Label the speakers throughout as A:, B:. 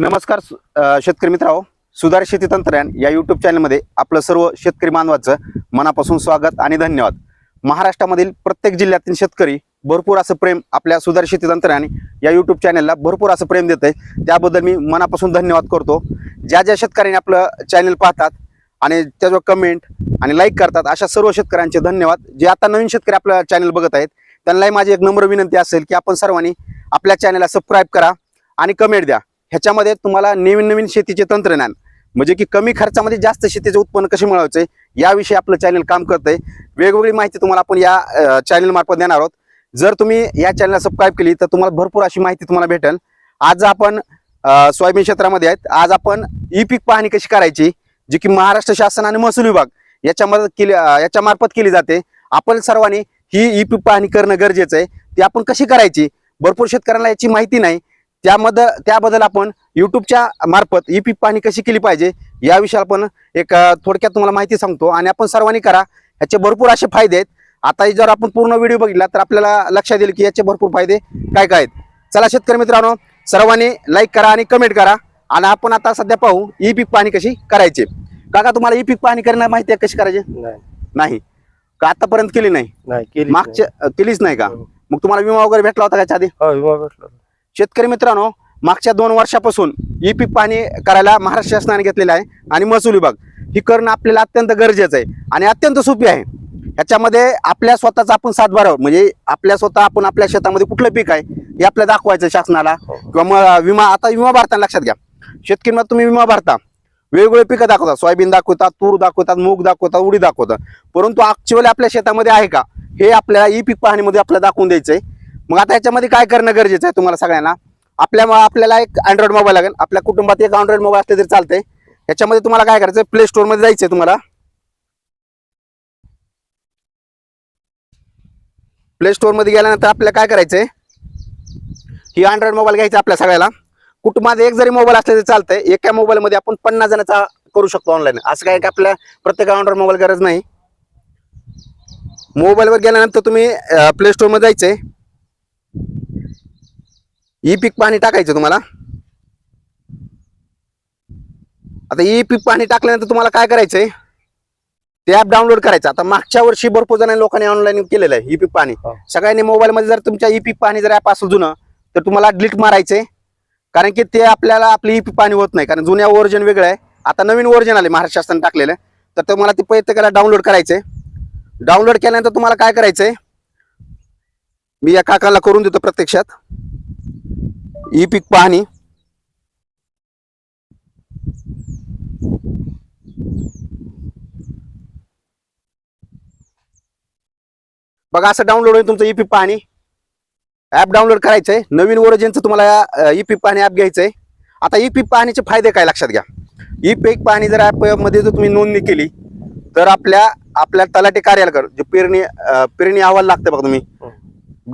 A: नमस्कार सु- शेतकरी मित्रांनो. सुधार शेती तंत्रज्ञान या युट्यूब चॅनलमध्ये आपलं सर्व शेतकरी बांधवाचं मनापासून स्वागत आणि धन्यवाद. महाराष्ट्रामधील प्रत्येक जिल्ह्यातील शेतकरी भरपूर असं प्रेम आपल्या सुधार शेती तंत्रज्ञान या युट्यूब चॅनलला भरपूर असं प्रेम देत आहे त्याबद्दल मी मनापासून धन्यवाद करतो. ज्या ज्या शेतकऱ्यांनी आपलं चॅनल पाहतात आणि त्याचं कमेंट आणि लाईक करतात अशा सर्व शेतकऱ्यांचे धन्यवाद. जे आता नवीन शेतकरी आपलं चॅनल बघत आहेत त्यांनाही माझी एक नम्र विनंती असेल की आपण सर्वांनी आपल्या चॅनलला सबस्क्राईब करा आणि कमेंट द्या. ह्याच्यामध्ये तुम्हाला नवीन नवीन शेतीचे तंत्रज्ञान म्हणजे की कमी खर्चामध्ये जास्त शेतीचे उत्पन्न कसे मिळवायचे याविषयी आपलं चॅनल काम करतंय. वेगवेगळी माहिती तुम्हाला आपण या चॅनल मार्फत देणार आहोत. जर तुम्ही या चॅनलला सबस्क्राईब केली तर तुम्हाला भरपूर अशी माहिती तुम्हाला भेटेल. आज आपण सोयाबीन क्षेत्रामध्ये आहेत. आज आपण ई पीक पाहणी कशी करायची जी की महाराष्ट्र शासन आणि महसूल विभाग याच्या मदत केली याच्या मार्फत केली जाते. आपण सर्वांनी ही ई पीक पाहणी करणं गरजेचं आहे. ती आपण कशी करायची? भरपूर शेतकऱ्यांना याची माहिती नाही. त्यामध्ये त्याबद्दल आपण युट्यूबच्या मार्फत ई पीक पाहणी कशी केली पाहिजे याविषयी आपण एक थोडक्यात तुम्हाला माहिती सांगतो आणि आपण सर्वांनी करा. याचे भरपूर असे फायदे आहेत. आता जर आपण पूर्ण व्हिडिओ बघितला तर आपल्याला लक्षात येईल की याचे भरपूर फायदे काय काय आहेत. चला शेतकरी मित्रांनो सर्वांनी लाईक करा आणि कमेंट करा. आणि आपण आता सध्या पाहू ई पीक पाहणी कशी करायची. काका तुम्हाला ई पीक पाहणी करणं माहिती आहे कशी करायची?
B: नाही.
A: का आतापर्यंत केली नाही? मागच्या केलीच नाही. का?
B: हो.
A: मग तुम्हाला विमा वगैरे भेटला होता का आधी?
B: हो विमा भेटला
A: शेतकरी मित्रांनो मागच्या दोन वर्षापासून ई पीक पाहणी करायला महाराष्ट्र शासनाने घेतलेलं आहे आणि महसूल विभाग. ही करणं आपल्याला अत्यंत गरजेचं आहे आणि अत्यंत सोपी आहे. ह्याच्यामध्ये आपल्या स्वतःचा आपण सातबारा म्हणजे आपल्या स्वतः आपण आपल्या शेतामध्ये कुठलं पीक आहे हे आपल्याला दाखवायचं शासनाला. किंवा मग विमा आता विमा भरताना लक्षात घ्या. शेतकरी तुम्ही विमा भरता. वेगवेगळे पिकं दाखवतात सोयाबीन दाखवतात तूर दाखवतात मूग दाखवतात उडी दाखवतात परंतु ॲक्च्युअली आपल्या शेतामध्ये आहे का? हे आपल्याला ई पीक पाहणीमध्ये आपल्याला दाखवून द्यायचं आहे मग आता याच्यामध्ये काय करणं गरजेचं आहे तुम्हाला सगळ्यांना? आपल्या आपल्याला एक अँड्रॉइड मोबाईल लागेल. आपल्या कुटुंबात एक अँड्रॉइड मोबाईल असले तरी चालतंय. याच्यामध्ये तुम्हाला काय करायचं प्ले स्टोअरमध्ये जायचं आहे तुम्हाला. प्ले स्टोअरमध्ये गेल्यानंतर आपल्याला काय करायचंय? ही अँड्रॉइड मोबाईल घ्यायचा आपल्या सगळ्याला. कुटुंबात एक जरी मोबाईल असले तरी चालतंय. एका मोबाईलमध्ये आपण पन्नास जणांचा करू शकतो ऑनलाईन असं काय की आपल्या प्रत्येक अँड्रॉइड मोबाईल गरज नाही. मोबाईलवर गेल्यानंतर तुम्ही प्ले स्टोअरमध्ये जायचंय. ई पीक पाणी टाकायचं तुम्हाला? आता ई पीक पाणी टाकल्यानंतर तुम्हाला काय करायचंय? ते ऍप डाउनलोड करायचं. आता मागच्या वर्षी भरपूर जणांनी लोकांनी ऑनलाईन केलेलं आहे ई पीक पाणी. सगळ्यांनी मोबाईल मध्ये जर तुमच्या ई पीक पाणी जर ऍप असेल जुनं तर तुम्हाला डिलीट मारायचंय. कारण की ते आपल्याला आपली ई पीक पाणी होत नाही. कारण जुन्या वर्जन वेगळं आहे. आता नवीन वर्जन आले महाराष्ट्र शासनाने टाकलेलं तर तुम्हाला ते प्रत्येकाला डाउनलोड करायचंय. डाउनलोड केल्यानंतर तुम्हाला काय करायचंय? मी या काकाला करून देतो प्रत्यक्षात. ई पीक पाहणी. बघा असं डाउनलोड होईल तुमचं ई पीक पाहणी. ऍप डाउनलोड करायचंय. नवीन ओरिजिनचं तुम्हाला ई पीक पाहणी ऍप घ्यायचंय. आता ई पीक पाहणीचे फायदे काय लक्षात घ्या. ई पीक पाहणी जर ऍपमध्ये जर तुम्ही नोंदणी केली तर आपल्या आपल्या तलाठी कार्यालयाकडे जे पेरणी पेरणी अहवाल लागतं बघा तुम्ही.
B: हो.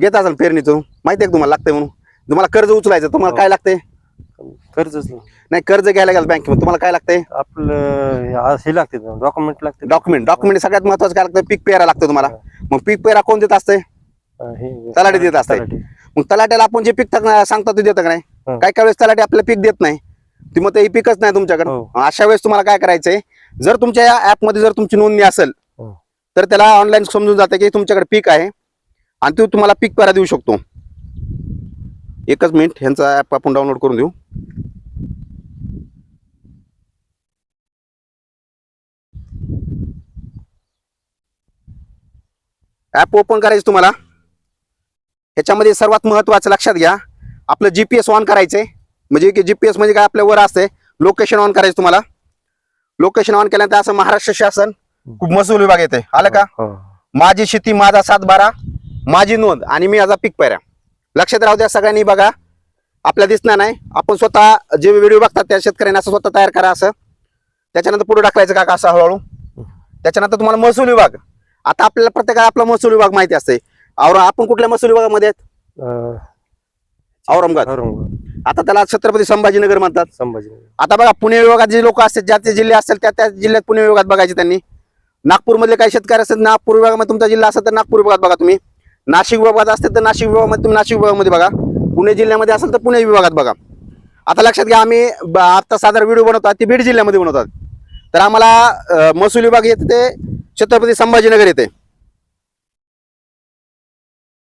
A: घेत असाल पेरणीचं माहिती आहे तुम्हाला लागतंय म्हणून. तुम्हाला कर्ज उचलायचं तुम्हाला
B: हो.
A: काय लागतंय?
B: कर्जच नाही.
A: नाही कर्ज घ्यायला गेलं बँकेमध्ये तुम्हाला काय लागतंय?
B: आपलं हे आ- हे लागते डॉक्युमेंट लागते.
A: डॉक्युमेंट डॉक्युमेंट सगळ्यात महत्वाचं काय लागतं? पीक पेरा लागतं तुम्हाला. मग पीक पेरा कोण देत असतंय?
B: हे
A: तलाठी देत असते. मग तलाट्याला आपण जे पीक टाक- सांगतो ते देतं का नाही?
B: हं.
A: काय काय वेळेस तलाठी आपल्याला पीक देत नाही. ती मग ते पीकच नाही तुमच्याकडे.
B: हो.
A: अशा वेळेस तुम्हाला काय करायचंय? जर तुमच्या या ऍपमध्ये जर तुमची नोंदणी असेल
B: हो.
A: तर त्याला ऑनलाईन समजून जाते की तुमच्याकडे पीक आहे. आणि तो तुम्हाला पीक पेरा देऊ शकतो. एकच मिनिट ह्यांचा ऍप आपण डाउनलोड करून देऊ. ऍप ओपन करायचं तुम्हाला. ह्याच्यामध्ये सर्वात महत्वाचं लक्षात घ्या. आपलं जीपीएस ऑन करायचंय. म्हणजे की जीपीएस म्हणजे काय? आपल्या वर असते. लोकेशन ऑन करायचं तुम्हाला. लोकेशन ऑन केल्यानंतर असं महाराष्ट्र शासन खूप महसूल विभाग येते आलं का?
B: हो.
A: माझी शेती माझा सात बारा माझी नोंद आणि मी माझा पीक पैरा लक्षात राहू द्या सगळ्यांनी बघा. आपल्याला दिसणार नाही. आपण स्वतः जे व्हिडिओ बघतात त्या शेतकऱ्यांनी असं स्वतः तयार करा असं. त्याच्यानंतर पुढे टाकायचं का असं हळूहळू. त्याच्यानंतर तुम्हाला महसूल विभाग. आता आपल्याला प्रत्येकाला आपला महसूल विभाग माहिती असते और आपण कुठल्या महसूल विभागामध्ये आहेत? औरंगाबाद. आता त्याला छत्रपती संभाजीनगर म्हणतात.
B: संभाजीनगर.
A: आता बघा पुणे विभागात जे लोक असतात ज्या ते जिल्हे असतील त्या त्या जिल्ह्यात पुणे विभागात बघायचे त्यांनी. नागपूरमधले काही शेतकरी असतात नागपूर विभागामध्ये तुमचा जिल्हा असेल तर नागपूर विभागात बघा तुम्ही. नाशिक विभागात असतील तर नाशिक विभागामध्ये तुम्ही नाशिक विभागामध्ये बघा. पुणे जिल्ह्यामध्ये असेल तर पुणे विभागात बघा. आता लक्षात घ्या आम्ही आता साधारण व्हिडिओ बनवतात ती बीड जिल्ह्यामध्ये बनवतात. तर आम्हाला महसूल विभाग येते ते छत्रपती संभाजीनगर येते.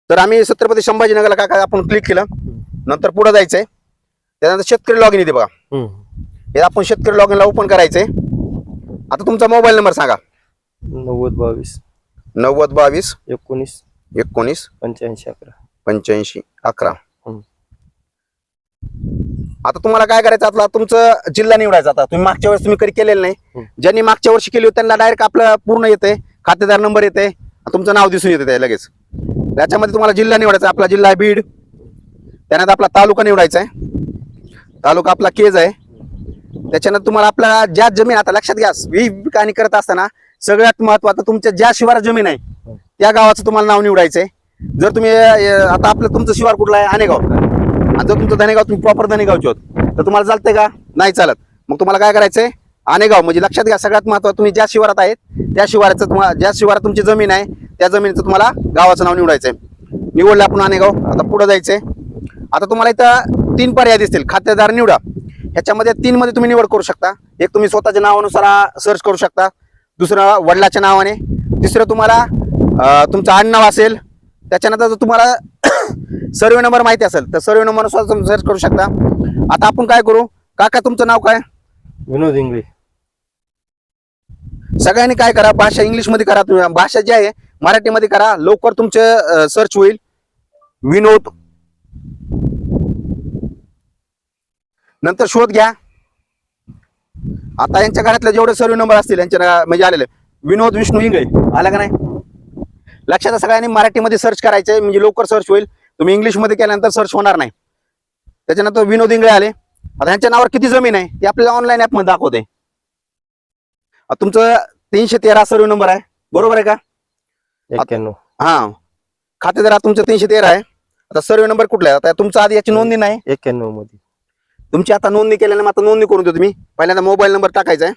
A: तर आम्ही छत्रपती संभाजीनगरला काय काय आपण क्लिक केलं नंतर पुढे जायचंय. त्यानंतर शेतकरी लॉगिन येते बघा. हे आपण शेतकरी लॉगिनला ओपन करायचंय. आता तुमचा मोबाईल नंबर सांगा.
B: नव्वद बावीस.
A: नव्वद बावीस.
B: एकोणीस.
A: एकोणीस
B: पंच्याऐंशी अकरा.
A: पंच्याऐंशी अकरा. आता तुम्हाला काय करायचं आता? तुमचं जिल्हा निवडायचा आता. तुम्ही मागच्या वेळेस तुम्ही कधी केलेलं नाही. ज्यांनी मागच्या वर्षी केली होती त्यांना डायरेक्ट आपलं पूर्ण येते खातेदार नंबर येते तुमचं नाव दिसून येते ते लगेच. त्याच्यामध्ये तुम्हाला जिल्हा निवडायचा. आपला जिल्हा आहे बीड. त्यानंतर आपला तालुका निवडायचा आहे. तालुका आपला केज आहे. त्याच्यानंतर तुम्हाला आपला ज्या जमीन आता लक्षात घ्या विहीर आणि करत असताना सगळ्यात महत्वाचं तुमच्या ज्या शिवारात जमीन आहे त्या गावाचं तुम्हाला नाव निवडायचं आहे जर तुम्ही आता आपलं तुमचं शिवार कुठलं आहे? आनेगाव आणि जर तुमचं धनेगाव तुम्ही प्रॉपर धनेगावचे आहोत तर तुम्हाला चालतंय का? नाही चालत. मग तुम्हाला काय करायचं आहे अनेगाव म्हणजे लक्षात घ्या सगळ्यात महत्त्वाचं तुम्ही ज्या शिवारात आहेत त्या शिवाराचं तुम्हाला ज्या शिवारात तुमची जमीन आहे त्या जमिनीचं तुम्हाला गावाचं नाव निवडायचं आहे निवडलं आपण अनेगाव आता पुढं जायचं आहे आता तुम्हाला इथं तीन पर्याय दिसतील. खातेदार निवडा. ह्याच्यामध्ये तीनमध्ये तुम्ही निवड करू शकता. एक तुम्ही स्वतःच्या नावानुसार सर्च करू शकता. दुसरं वडिलाच्या नावाने. तिसरं तुम्हाला तुमचं आडनाव असेल त्याच्यानंतर जर तुम्हाला सर्वे नंबर माहिती असेल तर सर्वे नंबर तुम्ही सर्च करू शकता. आता आपण काय करू? काका तुमचं नाव काय?
B: विनोद इंगळे.
A: सगळ्यांनी काय करा? भाषा इंग्लिशमध्ये करा तुम्ही. भाषा जी आहे मराठीमध्ये करा. लवकर तुमचे सर्च होईल. विनोद. नंतर शोध घ्या. आता यांच्या घरातले जेवढे सर्व नंबर असतील यांच्या म्हणजे आलेले. विनोद विष्णू इंगळे. आला का नाही? लक्षात सगळ्यांनी मराठीमध्ये सर्च करायचंय म्हणजे लवकर सर्च होईल. तुम्ही इंग्लिशमध्ये केल्यानंतर सर्च होणार नाही. त्याच्यानंतर विनोद इंगळे आले. आता ह्यांच्या नावावर किती जमीन आहे? ते आपल्याला ऑनलाईन ऍपमध्ये दाखवते. तुमचं तीनशे तेरा सर्व नंबर आहे. बरोबर आहे का? हा. खातेदार तुमचं तीनशे तेरा आहे. आता सर्व नंबर कुठला आहे? आता तुमचा आधी याची नोंदणी नाही.
B: एक्क्याण्णवमध्ये.
A: तुमची आता नोंदणी केल्याने आता नोंदणी करून देतो तुम्ही पहिल्यांदा मोबाईल नंबर टाकायचा आहे.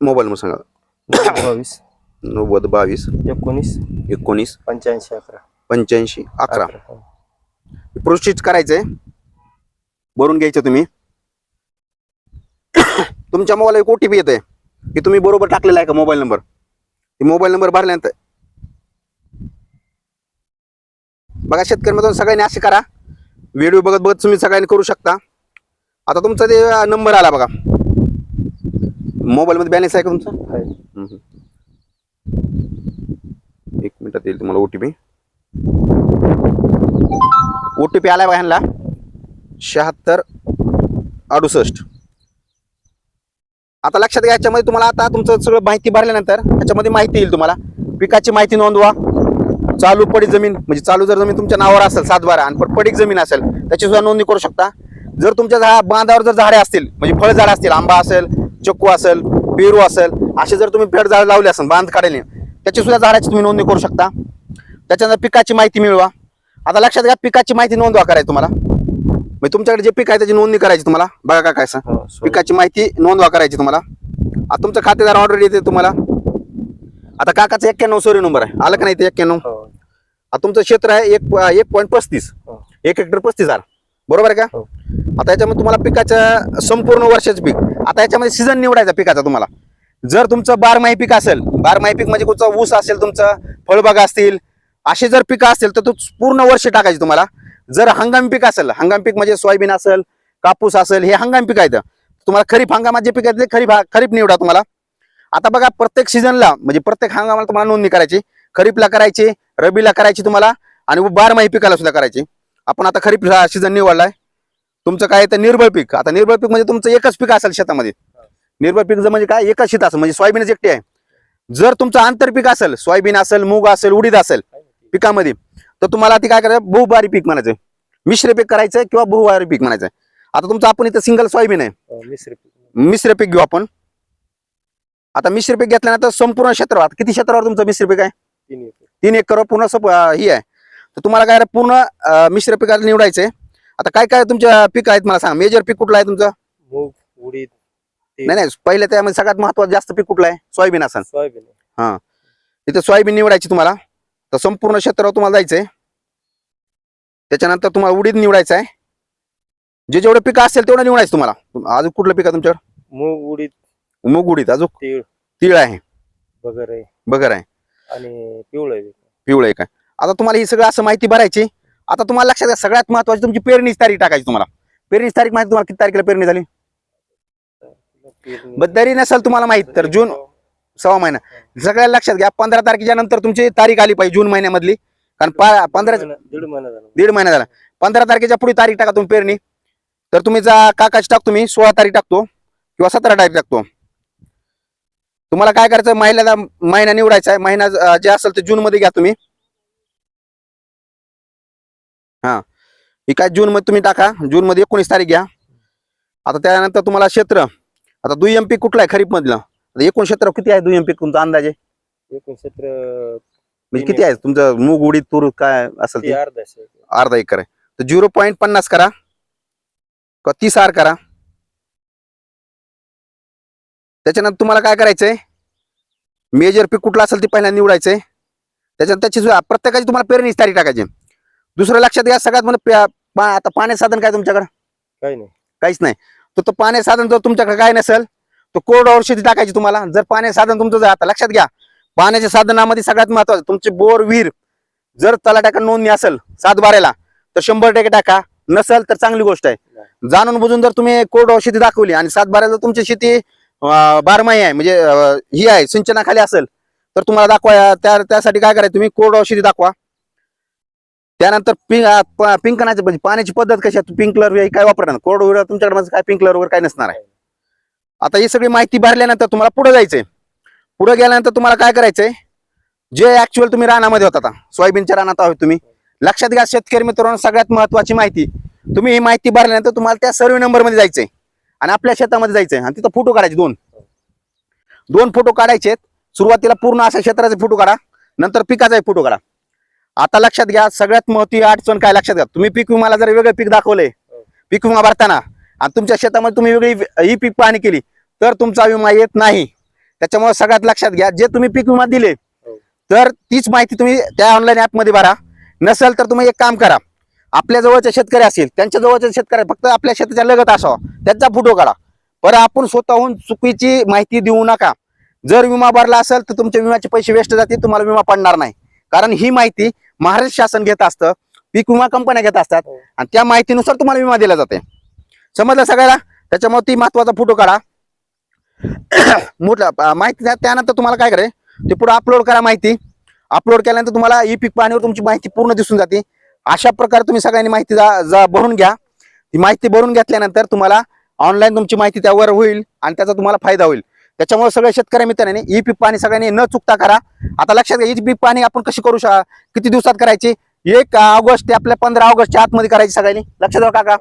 A: मोबाईल नंबर सांगा.
B: बावीस.
A: नव्वद बावीस.
B: एकोणीस.
A: एकोणीस.
B: पंच्याऐंशी अकरा.
A: पंच्याऐंशी अकरा.
B: हो.
A: प्रोसीड करायचंय. भरून घ्यायचं तुम्ही. तुमच्या मोबाईल एक ओटीपी येते की तुम्ही बरोबर टाकलेला आहे का मोबाईल नंबर? मोबाईल नंबर भरल्यानंतर. बघा शेतकरी मधून सगळ्यांनी असे करा. व्हिडिओ बघत बघत तुम्ही सगळ्यांनी करू शकता. आता तुमचा ते नंबर आला बघा. मोबाईल मध्ये बॅलन्स आहे का तुमचा. एक मिनिटात येईल तुम्हाला O T P O T P आलाय बघा ह्यांना. शहात्तर अडुसष्ट. आता लक्षात घ्या याच्यामध्ये तुम्हाला आता तुमचं सगळं माहिती भरल्यानंतर याच्यामध्ये माहिती येईल तुम्हाला. पिकाची माहिती नोंदवा. चालू पडीक जमीन म्हणजे चालू जर जमीन तुमच्या नावावर असेल सात बारा आणि पण पडीक जमीन असेल त्याची सुद्धा नोंदणी करू शकता. जर तुमच्या झा बांधावर जर झाडे असतील म्हणजे फळझाड असतील आंबा असेल चक्कू असेल पेरू असेल असे जर तुम्ही पेड झाड लावले असेल बांध काढले त्याची सुद्धा झाडाची तुम्ही नोंदणी करू शकता. त्याच्यानंतर पिकाची माहिती मिळवा. आता लक्षात घ्या पिकाची माहिती नोंदवा करायची तुम्हाला. म्हणजे तुमच्याकडे जे पीक आहे त्याची नोंदणी करायची तुम्हाला. बघा का काय सांग.
B: हो.
A: पिकाची माहिती नोंदवा करायची तुम्हाला. आता तुमचं खातेदार ऑर्डर येते तुम्हाला. आता काकाचा एक्क्याण्णव सोरी नंबर आहे. आलं का नाही ते एक्क्याण्णव?
B: हो.
A: आता तुमचं क्षेत्र आहे एक एक पॉईंट पस्तीस.
B: हो.
A: एक हेक्टर पस्तीस हजार बरोबर आहे का. आता याच्यामध्ये तुम्हाला पिकाचं संपूर्ण वर्षाचं पीक. आता याच्यामध्ये सीझन निवडायचा पिकाचा तुम्हाला. जर तुमचं बारमाही पीक असेल बारमाही पीक म्हणजे कुठचं ऊस असेल तुमचं फळबाग असतील असे जर पिकं असेल तर तो पूर्ण वर्ष टाकायचे तुम्हाला. जर हंगामी पीक असेल हंगामी पीक म्हणजे सोयाबीन असेल कापूस असेल हे हंगामी पीक आहेत. तुम्हाला खरीप हंगामात जे पीक आहेत ते खरीप खरीप निवडा तुम्हाला. आता बघा प्रत्येक सीझनला म्हणजे प्रत्येक हंगामाला तुम्हाला नोंदणी करायची. खरीपला करायची रबीला करायची तुम्हाला आणि बारमाही पिकाला सुद्धा करायची. आपण आता खरीप सीझन निवडलाय. तुमचं काय तर निर्बळ पीक. आता निर्बळ पीक म्हणजे तुमचं एकच पीक असेल शेतामध्ये. निर्बळ पीक म्हणजे काय? एकच शेत असेल म्हणजे सोयाबीनच एकटी आहे. जर तुमचं आंतरपीक असेल सोयाबीन असेल मूग असेल उडीद असेल पिकामध्ये तर तुम्हाला ती काय करायचं? बहुबारी पीक म्हणायचं मिश्र पीक करायचं किंवा बहुबारी पीक म्हणायचं आता तुमचं आपण इथं सिंगल सोयाबीन आहे.
B: हो, मिश्र पीक.
A: घेऊ आपण. आता मिश्र पीक घेतल्यानंतर संपूर्ण क्षेत्रावर किती क्षेत्रावर तुमचं मिश्र पीक आहे?
B: तीन एकर.
A: पूर्ण सप ही आहे. तर तुम्हाला काय पूर्ण मिश्र पिकाला निवडायचंय. आता काय काय तुमच्या पीक आहेत? मला सांगा. मेजर पीक कुठलं आहे तुमचं?
B: मूग उडीद
A: नाही नाही पहिले त्यामध्ये सगळ्यात महत्वाचं जास्त पीक कुठलं आहे? सोयाबीन असेल
B: सोयाबीन आहे.
A: तिथे सोयाबीन निवडायची तुम्हाला. तर संपूर्ण क्षेत्रावर तुम्हाला जायचंय. त्याच्यानंतर तुम्हाला उडीद निवडायचं आहे. जे जेवढं पिकं असेल तेवढं निवडायचं तुम्हाला. तुम- अजून कुठलं पिक आहे तुमच्याकडे?
B: मूग उडीद
A: मूग उडीद अजून?
B: तीळ.
A: तीळ आहे.
B: बगर आहे.
A: बगर आहे.
B: आणि पिवळं आहे.
A: पिवळं आहे काय आता तुम्हाला ही सगळं असं माहिती भरायची. आता तुम्हाला लक्षात सगळ्यात महत्वाची तुमची पेरणीची तारीख टाकायची तुम्हाला. पेरणीची तारीख माहिती तुम्हाला किती तारखेला पेरणी झाली? तरी नसेल तुम्हाला माहीत तर जून सव्वा महिना. सगळ्या लक्षात घ्या पंधरा तारखेच्या नंतर तुमची तारीख आली पाहिजे जून महिन्यामधली. कारण पंधरा
B: दीड महिना झाला.
A: दीड महिना झाला. पंधरा तारखेच्या पुढे तारीख टाका तुम्ही पेरणी. तर तुम्ही जा काकाची टाकतो मी सोळा तारीख टाकतो किंवा सतरा तारीख टाकतो. तुम्हाला काय करायचं महिन्याला महिना निवडायचा आहे. महिना जे असेल ते जून मध्ये घ्या तुम्ही. हा. ही काय जून मध्ये तुम्ही टाका. जून मध्ये एकोणीस तारीख घ्या. आता त्यानंतर तुम्हाला क्षेत्र. आता दुय्यम पीक कुठलं आहे खरीप मधलं आता एकूण क्षेत्र किती आहे दुय्यम पीक तुमचा अंदाजे?
B: एकूण क्षेत्र
A: म्हणजे किती आहे? तुमचं मूग उडीद तूर काय असेल
B: ते अर्धा आहे.
A: अर्धा एकर आहे. तर झिरो पॉईंट पन्नास करा. का तीस आर करा. त्याच्यानंतर तुम्हाला काय करायचंय? मेजर पीक कुठलं असेल ते पहिल्यांदा निवडायचंय. त्याच्यानंतर त्याची प्रत्येकाची तुम्हाला पेरणीची तारीख टाकायची. दुसरं लक्षात घ्या सगळ्यात पा- आता पाण्याचं साधन काय तुमच्याकडे?
B: काही नाही.
A: काहीच नाही. तर तो पाण्याचं साधन जर तुमच्याकडे काय नसेल तर कोरडवावर शेती टाकायची तुम्हाला. जर पाण्याचं साधन तुमचं जर आता लक्षात घ्या पाण्याच्या साधनामध्ये सगळ्यात महत्वाचं तुमचे बोर विहीर जर तलाट्याकडे नोंदणी असेल सात बाराला तर शंभर टक्के टाका. नसेल तर चांगली गोष्ट आहे. जाणून बुजून जर तुम्ही कोरडवावर शेती दाखवली आणि सात बाराला जर तुमची शेती बारमाही आहे म्हणजे ही आहे सिंचनाखाली असेल तर तुम्हाला दाखवा. त्या त्यासाठी काय करायचं तुम्ही कोरडवावर शेती दाखवा. त्यानंतर पिंक पिंकनाचं म्हणजे पाण्याची पद्धत कशी आहे? पिंकलर काय वापरणार? कोरड वगैरे तुमच्याकडे माझं काय पिंकलर वगैरे काय नसणार आहे. आता ही सगळी माहिती भरल्यानंतर तुम्हाला पुढे जायचंय. पुढे गेल्यानंतर तुम्हाला काय करायचंय? जे ऍक्च्युअल तुम्ही रानामध्ये होता आता सोयाबीनच्या रानात आहोत तुम्ही. लक्षात घ्या शेतकरी मित्रांनो सगळ्यात महत्वाची माहिती. तुम्ही ही माहिती भरल्यानंतर तुम्हाला त्या सर्वे नंबरमध्ये जायचंय. आणि आपल्या शेतामध्ये जायचंय. आणि तिथं फोटो काढायचे दोन. दोन फोटो काढायचे सुरुवातीला पूर्ण अशा क्षेत्राचे फोटो काढा. नंतर पिकाचा फोटो काढा. आता लक्षात घ्या सगळ्यात महत्वाची अडचण काय लक्षात घ्या? तुम्ही पीक विमाला जर वेगळं पीक दाखवलंय पीक विमा भरताना आणि तुमच्या शेतामध्ये तुम्ही वेगळी ही पीक पाहणी केली तर तुमचा विमा येत नाही. त्याच्यामुळे सगळ्यात लक्षात घ्या जे तुम्ही पीक विमा दिले
B: हो.
A: तर तीच माहिती तुम्ही त्या ऑनलाईन ऍपमध्ये भरा. नसेल तर तुम्ही एक काम करा आपल्या जवळचे शेतकरी असतील त्यांच्या जवळचे शेतकरी फक्त आपल्या शेताच्या लगत असावा त्यांचा फोटो काढा. बरं आपण स्वतःहून चुकीची माहिती देऊ नका. जर विमा भरला असेल तर तुमच्या विम्याचे पैसे वेस्ट जातील तुम्हाला विमा पडणार नाही. कारण ही माहिती महाराष्ट्र शासन घेत असतं पीक विमा कंपन्या घेत असतात.
B: हो.
A: आणि त्या माहितीनुसार तुम्हाला विमा दिला जाते समजलं सगळ्याला? त्याच्यामुळे ती महत्त्वाचा फोटो काढा. मोठा अं, माहिती द्या त्यानंतर तुम्हाला काय करे ते पुढे अपलोड करा माहिती. अपलोड केल्यानंतर तुम्हाला ई पीक पाहणीवर तुमची माहिती पूर्ण दिसून जाते. अशा प्रकारे तुम्ही सगळ्यांनी माहिती जा- भरून घ्या. ती माहिती भरून घेतल्यानंतर तुम्हाला ऑनलाईन तुमची माहिती त्यावर होईल आणि त्याचा तुम्हाला फायदा होईल. त्याच्यामुळे सगळ्या शेतकऱ्या मित्रांनी ई पीक पाणी सगळ्यांनी न चुकता करा. आता लक्षात घ्या ई पीक पाणी आपण कशी करू शका किती दिवसात करायची? एक ऑगस्ट ते आपल्या पंधरा ऑगस्टच्या आतमध्ये करायची सगळ्यांनी. लक्षात घ्या काका.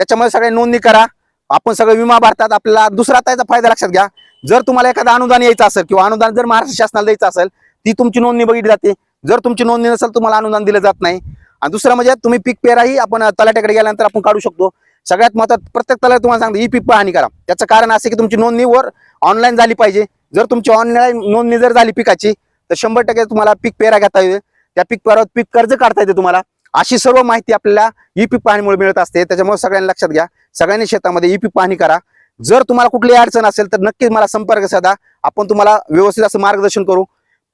A: त्याच्यामुळे सगळ्यांनी नोंदणी करा. आपण सगळं विमा भरतात. आपल्याला दुसरा त्याचा फायदा लक्षात घ्या. जर तुम्हाला एखादा अनुदान यायचं असेल किंवा अनुदान जर महाराष्ट्र शासनाला द्यायचं असेल ती तुमची नोंदणी बघितली जाते. जर तुमची नोंदणी नसेल तुम्हाला अनुदान दिलं जात नाही. आणि दुसरं म्हणजे तुम्ही पीक पेराही आपण तलाट्याकडे गेल्यानंतर आपण काढू शकतो. सगळ्यात महत्वाचं प्रत्येक तलाट तुम्हाला सांगतो ई पीक पाहणी करा. त्याचं कारण असं की तुमची नोंदणीवर ऑनलाईन झाली पाहिजे. जर तुमची ऑनलाईन नोंदणी जर झाली पिकाची तर शंभर टक्के तुम्हाला पीक पेरा घेता येईल. त्या पीक पेरावर पीक कर्ज काढता येते तुम्हाला. अशी सर्व माहिती आपल्याला ई पीक पाहणीमुळे मिळत असते. त्याच्यामुळे सगळ्यांनी लक्षात घ्या. सगळ्यांनी शेतामध्ये ई पीक पाहणी करा. जर तुम्हाला कुठली अडचण असेल तर नक्कीच मला संपर्क साधा. आपण तुम्हाला व्यवस्थित असं मार्गदर्शन करू.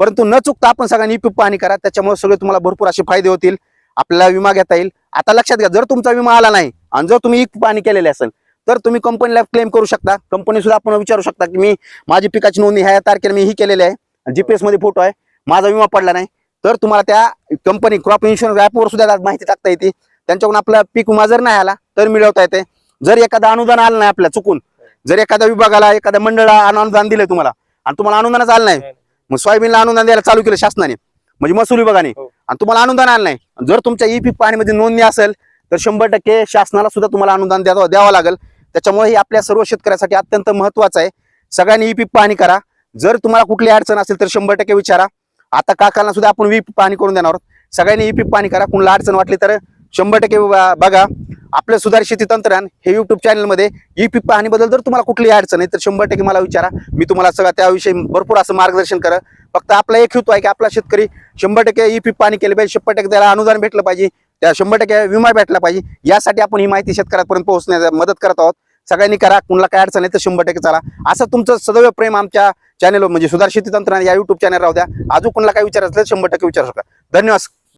A: परंतु न चुकता आपण सगळ्यांनी ई पीक पाहणी करा. त्याच्यामुळे सगळे तुम्हाला भरपूर असे फायदे होतील. आपल्याला विमा घेता येईल. आता लक्षात घ्या जर तुमचा विमा आला नाही आणि जर तुम्ही ई पीक पाहणी केलेली असेल तर तुम्ही कंपनीला क्लेम करू शकता. कंपनी सुद्धा आपण विचारू शकता की मी माझी पिकाची नोंदणी ह्या तारखेला मी ही केलेली आहे. जीपीएसमध्ये फोटो आहे. माझा विमा पडला नाही. तर तुम्हाला त्या कंपनी क्रॉप इन्शुरन्स ॲपवर सुद्धा माहिती टाकता येते. त्यांच्याकडून आपला पीक विमा जर नाही आला तर मिळवता येते. जर एखादं अनुदान आलं नाही आपल्या चुकून जर एखाद्या विभागाला एखाद्या मंडळाला अनुदान दिलं तुम्हाला आणि तुम्हाला अनुदानच आलं नाही. मग सोयाबीनला अनुदान द्यायला चालू केलं शासनाने म्हणजे महसूल विभागाने.
B: हो.
A: आणि तुम्हाला अनुदान आलं नाही. जर तुमच्या ई पीक पाहणीमध्ये नोंदणी असेल तर शंभर टक्के शासनाला सुद्धा तुम्हाला अनुदान द्यावं द्यावं लागेल. त्याच्यामुळे हे आपल्या सर्व शेतकऱ्यासाठी अत्यंत महत्वाचं आहे. सगळ्यांनी ई पीक पाहणी करा. जर तुम्हाला कुठली अडचण असेल तर शंभर टक्के विचारा. आता काकांना सुद्धा आपण ई पीक पाहणी करून देणार आहोत. सगळ्यांनी ई पीक पाहणी करा. कुणाला अडचण वाटली तर शंभर टक्के ब- बघा. आपलं सुधार शेती तंत्रज्ञान हे युट्यूब चॅनलमध्ये ई पीक पाहणीबद्दल जर तुम्हाला कुठली अडचण आहे तर शंभर टक्के मला विचारा. मी तुम्हाला सगळं त्याविषयी भरपूर असं मार्गदर्शन करा फक्त आपला एक हेतू आहे की आपला शेतकरी शंभर टक्के ई पीक पाणी केलं पाहिजे शंभर टक्के त्याला अनुदान भेटलं पाहिजे त्या शंभर टक्के विमा भेटला पाहिजे. यासाठी आपण ही माहिती शेतकऱ्यापर्यंत पोहोचण्यास मदत करत आहोत. सगळ्यांनी करा कुणाला काय अडचण आहे तर शंभर टक्के चला. असं तुमचं सदैव प्रेम आमच्या चॅनलवर म्हणजे सुधार शेती तंत्रज्ञान या युट्यूब चॅनल राहू द्या. अजून कुणाला काय विचार असेल तर शंभर टक्के विचारू शकता. धन्यवाद.